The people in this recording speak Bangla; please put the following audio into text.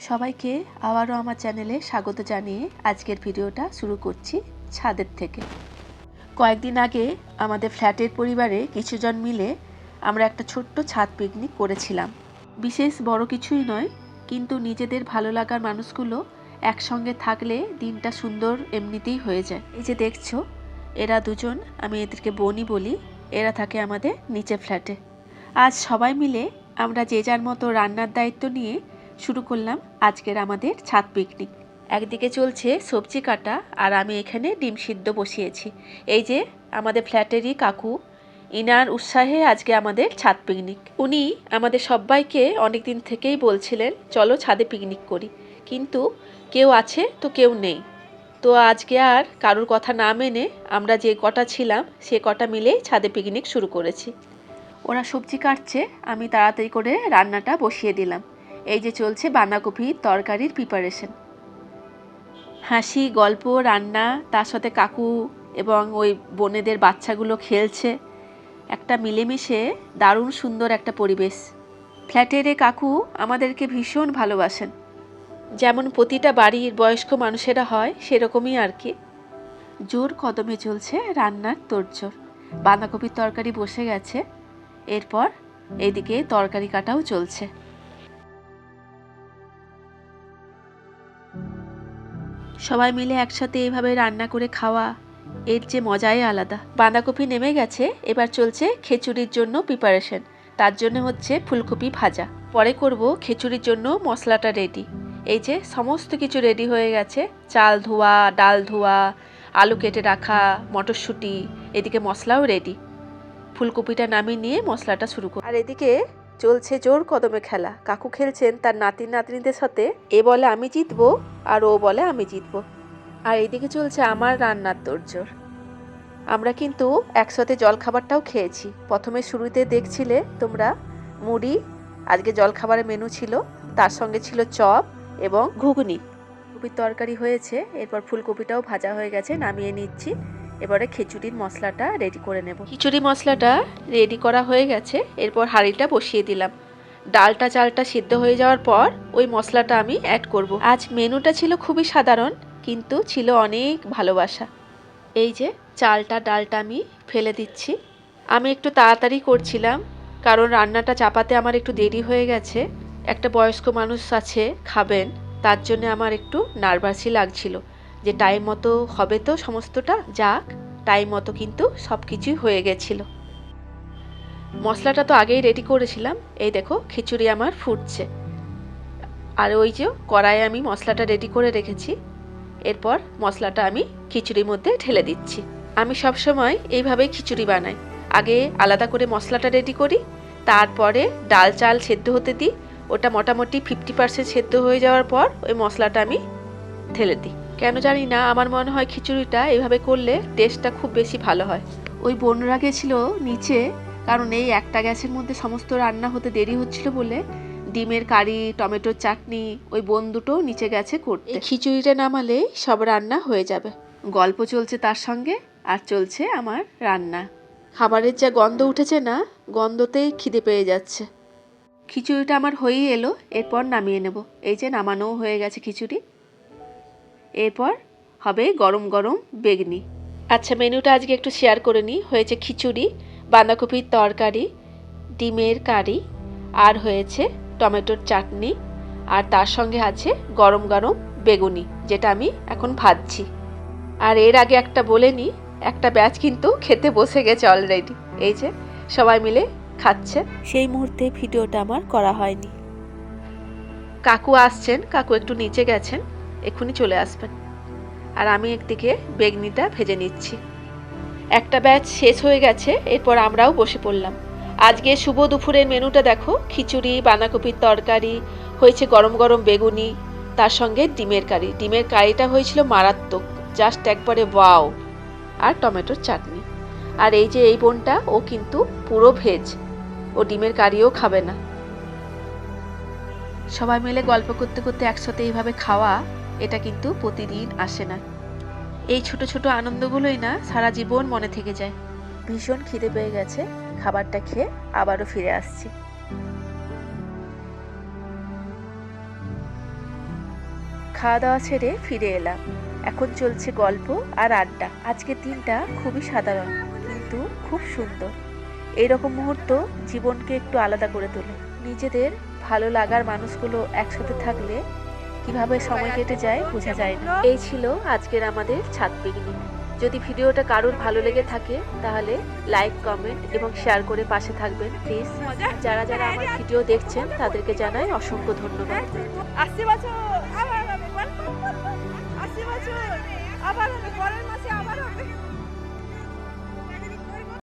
সবাইকে আবারও আমার চ্যানেলে স্বাগত জানিয়ে আজকের ভিডিওটা শুরু করছি ছাদের থেকে। কয়েকদিন আগে আমাদের ফ্ল্যাটের পরিবারে কিছুজন মিলে আমরা একটা ছোট্ট ছাদ পিকনিক করেছিলাম। বিশেষ বড় কিছুই নয়, কিন্তু নিজেদের ভালো লাগার মানুষগুলো একসঙ্গে থাকলে দিনটা সুন্দর এমনিতেই হয়ে যায়। এই যে দেখছ, এরা দুজন, আমি এদেরকে বনি বলি, এরা থাকে আমাদের নিচে ফ্ল্যাটে। আজ সবাই মিলে আমরা যে যার মতো রান্নার দায়িত্ব নিয়ে শুরু করলাম আজকের আমাদের ছাদ পিকনিক একদিকে চলছে সবজি কাটা আর আমি এখানে ডিম সিদ্ধ বসিয়েছি। এই যে আমাদের ফ্ল্যাটেরই কাকু, ইনার উৎসাহে আজকে আমাদের ছাদ পিকনিক উনি আমাদের সবাইকে অনেক দিন থেকেই বলছিলেন, চলো ছাদে পিকনিক করি। কিন্তু কেউ আছে তো কেউ নেই। তো আজকে আর কারোর কথা না মেনে আমরা যে কটা ছিলাম, সে কটা মিলেই ছাদে পিকনিক শুরু করেছি। ওরা সবজি কাটছে, আমি তাড়াতাড়ি করে রান্নাটা বসিয়ে দিলাম। এই যে চলছে বাঁধাকপির তরকারির প্রিপারেশন হাসি, গল্প, রান্না, তার সাথে কাকু এবং ওই বোনেদের বাচ্চাগুলো খেলছে। একটা মিলেমিশে দারুণ সুন্দর একটা পরিবেশ। ফ্ল্যাটের কাকু আমাদেরকে ভীষণ ভালোবাসেন। যেমন প্রতিটা বাড়ির বয়স্ক মানুষেরা হয় সেরকমই আর কি। জোর কদমে চলছে রান্নার তোড়জোড়। বাঁধাকপির তরকারি বসে গেছে। এরপর এদিকে তরকারি কাটাও চলছে। সবাই মিলে একসাথে এভাবে রান্না করে খাওয়া, এর যে মজাই আলাদা। বাঁধাকপি নেমে গেছে, এবার চলছে খিচুড়ির জন্য প্রিপারেশন তার জন্য হচ্ছে ফুলকপি ভাজা। পরে করব খিচুড়ির জন্য মশলাটা রেডি এই যে সমস্ত কিছু রেডি হয়ে গেছে, চাল ধোয়া, ডাল ধোয়া, আলু কেটে রাখা, মটরশুঁটি, এদিকে মশলাও রেডি ফুলকপিটা নামিয়ে নিয়ে মশলাটা শুরু করি আর এদিকে চলছে জোর কদমে খেলা। কাকু খেলছেন তার নাতি নাতনিদের সাথে। এ বলে আমি জিতবো, আর ও বলে আমি জিতবো। আর এদিকে চলছে আমার রান্নার তোড়জোড়। আমরা কিন্তু একসাথে জলখাবারটাও খেয়েছি। প্রথমে শুরুতে দেখছিলে তোমরা মুড়ি, আজকে জলখাবারের মেনু ছিল, তার সঙ্গে ছিল চপ এবং ঘুগনি। কপির তরকারি হয়েছে, এরপর ফুলকপিটাও ভাজা হয়ে গেছে, নামিয়ে নিচ্ছি। এবারে খিচুড়ির মশলাটা রেডি করে নেব। খিচুড়ি মশলাটা রেডি করা হয়ে গেছে, এরপর হাঁড়িটা বসিয়ে দিলাম। ডালটা চালটা সিদ্ধ হয়ে যাওয়ার পর ওই মশলাটা আমি অ্যাড করব। আজ মেনুটা ছিল খুবই সাধারণ, কিন্তু ছিল অনেক ভালোবাসা। এই যে, চালটা, ডালটা আমি ফেলে দিচ্ছি। আমি একটু তাড়াতাড়ি করছিলাম, কারণ রান্নাটা চাপাতে আমার একটু দেরি হয়ে গেছে। একটা বয়স্ক মানুষ আছে, খাবেন, তার জন্য আমার একটু নার্ভাসই লাগছিল। যে টাইম মতো হবে তো সমস্তটা, যাক টাইম মতো কিন্তু সব কিছুই হয়ে গেছিল। মশলাটা তো আগেই রেডি করেছিলাম, এই দেখো খিচুড়ি আমার ফুটছে। আর ওই যে কড়াইয়ে আমি মশলাটা রেডি করে রেখেছি, এরপর মশলাটা আমি খিচুড়ির মধ্যে ঢেলে দিচ্ছি। আমি সব সময় এইভাবেই খিচুড়ি বানাই। আগে আলাদা করে মশলাটা রেডি করি, তারপরে ডাল চাল সেদ্ধ হতে দিই, ওটা মোটামুটি ফিফটি পার্সেন্ট সেদ্ধ হয়ে যাওয়ার পর ওই মশলাটা আমি ঢেলে দিই। কেন জানি না আমার মনে হয় খিচুড়িটা এভাবে করলে টেস্টটা খুব বেশি ভালো হয়। ওই বোনরা গেছিল নিচে কারণ এই একটা গ্যাসের মধ্যে সমস্ত রান্না হতে দেরি হচ্ছিল বলে ডিমের কারি টমেটোর চাটনি ওই বোন দুটো নিচে গেছে করতে। খিচুড়িটা নামালেই সব রান্না হয়ে যাবে। গল্প চলছে তার সঙ্গে আর চলছে আমার রান্না। খাবারের যা গন্ধ উঠেছে না গন্ধতেই খিদে পেয়ে যাচ্ছে। খিচুড়িটা আমার হয়েই এলো এরপর নামিয়ে নেব। এই যে নামানোও হয়ে গেছে খিচুড়ি। এরপর হবে গরম গরম বেগনি। আচ্ছা মেনুটা আজকে একটু শেয়ার করে নিই হয়েছে খিচুড়ি বাঁধাকপির তরকারি ডিমের কারি আর হয়েছে টমেটোর চাটনি আর তার সঙ্গে আছে গরম গরম বেগুনি যেটা আমি এখন ভাজছি। আর এর আগে একটা বলে নিই একটা ব্যাচ কিন্তু খেতে বসে গেছে অলরেডি এই যে সবাই মিলে খাচ্ছে। সেই মুহূর্তে ভিডিওটা আমার করা হয়নি। কাকু আসছেন কাকু একটু নিচে গেছেন। এক্ষুনি চলে আসবেন। আর আমি একদিকে বেগনিটা ভেজে নিচ্ছি। একটা ব্যাচ শেষ হয়ে গেছে, এরপর আমরাও বসে পড়লাম। আজকে শুভ দুপুরের মেনুটা দেখো, খিচুড়ি, বাঁধাকপির তরকারি, হয়েছে গরম গরম বেগুনি, তার সঙ্গে ডিমের কারি। ডিমের কারিটা হয়েছিল মারাত্মক জাস্ট একবারে ওয়াও আর টমেটোর চাটনি। আর এই যে এই বোনটা, ও কিন্তু পুরো ভেজ, ও ডিমের কারিও খাবে না। সবাই মিলে গল্প করতে করতে একসাথে এইভাবে খাওয়া এটা কিন্তু প্রতিদিন আসে না। এই ছোট ছোট আনন্দগুলোই না সারা জীবন মনে থেকে যায়। ভীষণ খিদে পেয়ে গেছে, খাবারটা খেয়ে আবারও ফিরে আসছি। খাওয়া দাওয়া ছেড়ে ফিরে এলাম। এখন চলছে গল্প আর আড্ডা। আজকের দিনটা খুবই সাধারণ, কিন্তু খুব সুন্দর। এইরকম মুহূর্ত জীবনকে একটু আলাদা করে তোলে। নিজেদের ভালো লাগার মানুষগুলো একসাথে থাকলে কীভাবে সময় কেটে যায় বোঝা যায় না। এই ছিল আজকের আমাদের ছাদ পিকনিক। যদি ভিডিওটা কারোর ভালো লেগে থাকে, তাহলে লাইক, কমেন্ট এবং শেয়ার করে পাশে থাকবেন, প্লিজ। যারা যারা আমার ভিডিও দেখছেন, তাদেরকে জানাই অসংখ্য ধন্যবাদ। আবার আবার আবার